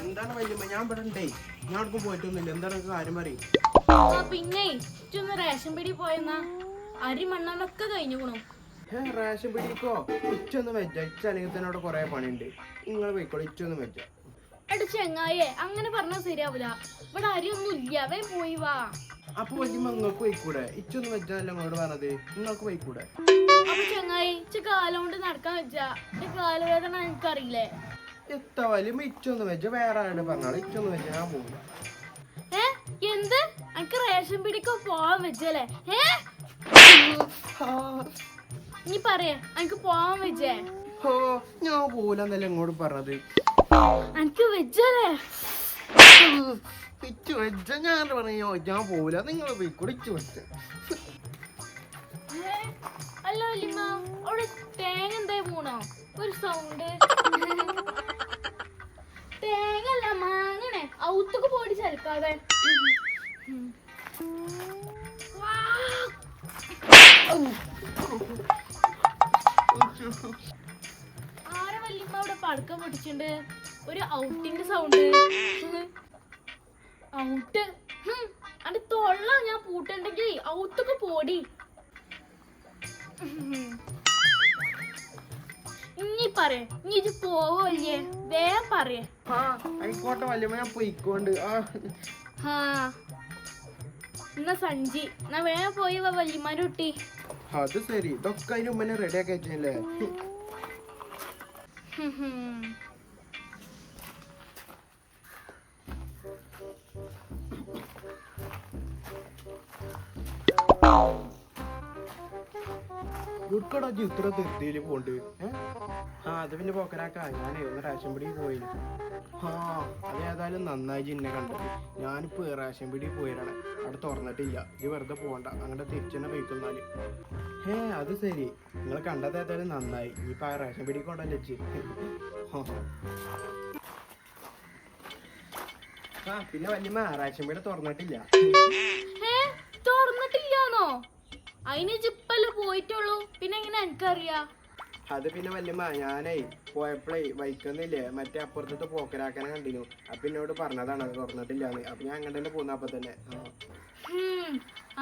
എന്താണ് വല്യമ്മ? ഞാൻ ഇവിടെ ഉണ്ടേ. ഞാൻ അവിടേക്കും പോയിട്ടൊന്നുമില്ല. എന്താണ് കാര്യം പറയും പിന്നെ ഒന്ന് റേഷൻ പിടി പോയെന്നാ. അരി മണ്ണെണ്ണൊക്കെ കഴിഞ്ഞു ഗുണം റേഷൻ പിടിക്കോ? ഇച്ചൊന്നും വെച്ച ഇച്ച അല്ലെങ്കിൽ തന്നെ അവിടെ കൊറേ പണിയുണ്ട്. നിങ്ങൾ പോയിക്കോളൂ. ഇച്ചൊന്നും വെച്ച എടാ ചെങ്ങായേ അങ്ങനെ പറഞ്ഞാൽ ശരിയാവൂല. ഇവിടെ അരി ഒന്നും ഇല്ല. അവൻ പോയി വാ. അപ്പൊ വല്യമ്മ നിങ്ങൾക്ക് പോയിക്കൂടെ? ഇച്ചൊന്നും പറ്റാനല്ല നിങ്ങളോട് പറഞ്ഞത്? നിങ്ങൾക്ക് പോയിക്കൂടെ? അപ്പൊ ചങ്ങായി ഇച്ച കാലം കൊണ്ട് നടക്കാൻ വെച്ചാ കാലുവേദന എനിക്കറിയില്ലേ? എത്ര വല്യമ്മ ഇച്ചൊന്നും വെച്ച വേറെ ആരോട് പറഞ്ഞാൽ ഇച്ചൊന്നും വെച്ച ഞാൻ പോകില്ല ഏ? എന്ത്? എനിക്ക് റേഷൻ പിടിക്കോ പോവാൻ വെച്ചല്ലേ ഏ? നീ പറയേ എനിക്ക് പോവാൻ വെച്ചേ ഓ ഞാൻ പോലെന്നല്ല ഇങ്ങോട്ട് പറഞ്ഞത്? എനിക്ക് വെച്ചല്ലേ ഇച്ചു വെച്ച. ഞാൻ പറയോ ഞാൻ പോവില്ല. നിങ്ങൾ പോയി കുടിച്ചു വെച്ച? അല്ല അവിടെ ഒരു സൗണ്ട് പോടി ആരെ അവിടെ പടക്കം പൊട്ടിച്ചിണ്ട് ഒരു ഔട്ടിന്റെ സൗണ്ട് ഔട്ട്. അന്റെ തൊള്ള ഞാൻ പൂട്ടുണ്ടെങ്കിൽ ഔത്തൊക്കെ പോടി. ഇനി പറയേ ഇനി ഇത് പോവല്ലേ വേഗം പറയേ. ആയിക്കോട്ടെ വല്യമ്മ ഞാൻ പോയിക്കോണ്ട്. ആ. എന്നാ സഞ്ചി എന്നാ വേഗം പോയി വാ കുട്ടി. അത് ശരി ഇതൊക്കെ അതിന് ഉമ്മനെ റെഡി ആക്കി വെച്ചല്ലേ ഹും ഹും. ഇവിടുക്കടാ ഇത്ര തൃപ്തിയിൽ പോണ്ട്? ആ അത് പിന്നെ പോക്കനാക്കാ. ഞാനേ ഒന്ന് റേഷൻ പിടി പോയി ആ അത് ഏതായാലും നന്നായി ജിന്നെ കണ്ടത്. ഞാനിപ്പോ റേഷൻ പിടി പോയിരാണ് അവിടെ തുറന്നിട്ടില്ല. ഇത് വെറുതെ പോകണ്ട അങ്ങോട്ട് തിരിച്ചെന്നെ പോയിക്കുന്നാൽ ഏ അത് ശരി. നിങ്ങൾ കണ്ടത് ഏതായാലും നന്നായി. ഇനിയിപ്പോ ആ റേഷൻ പിടി കൊണ്ടല്ലേ ചി ആ പിന്നെ വല്യമ്മ റേഷൻ പീടി തുറന്നിട്ടില്ല. ഏ അയിന് അതിന് ജിപ്പല്ലേ പോയിട്ടുള്ളൂ. പിന്നെ എങ്ങനെ എനിക്കറിയാ? അത് പിന്നെ വല്യമ്മ ഞാനേ പോയപ്പോഴേ വൈക്കുന്നില്ലേ മറ്റേ അപ്പുറത്തെ പോക്കരാക്കനെ കണ്ടിരുന്നു. അപ്പൊ എന്നോട് പറഞ്ഞതാണ് അത് തുറന്നിട്ടില്ലാന്ന്. അപ്പൊ ഞാൻ അങ്ങനെ തന്നെ പോന്ന. അപ്പൊ തന്നെ അതിങ്ങനെ ഹും,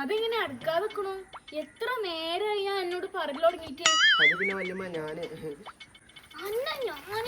അതെങ്ങനെ അടുക്കാതെ നിക്കണു? എത്ര നേരമായി ഞാൻ എന്നോട് പറഞ്ഞു തുടങ്ങിയിട്ട്. അത് പിന്നെ വല്യമ്മ ഞാൻ. അന്ന ഞാൻ.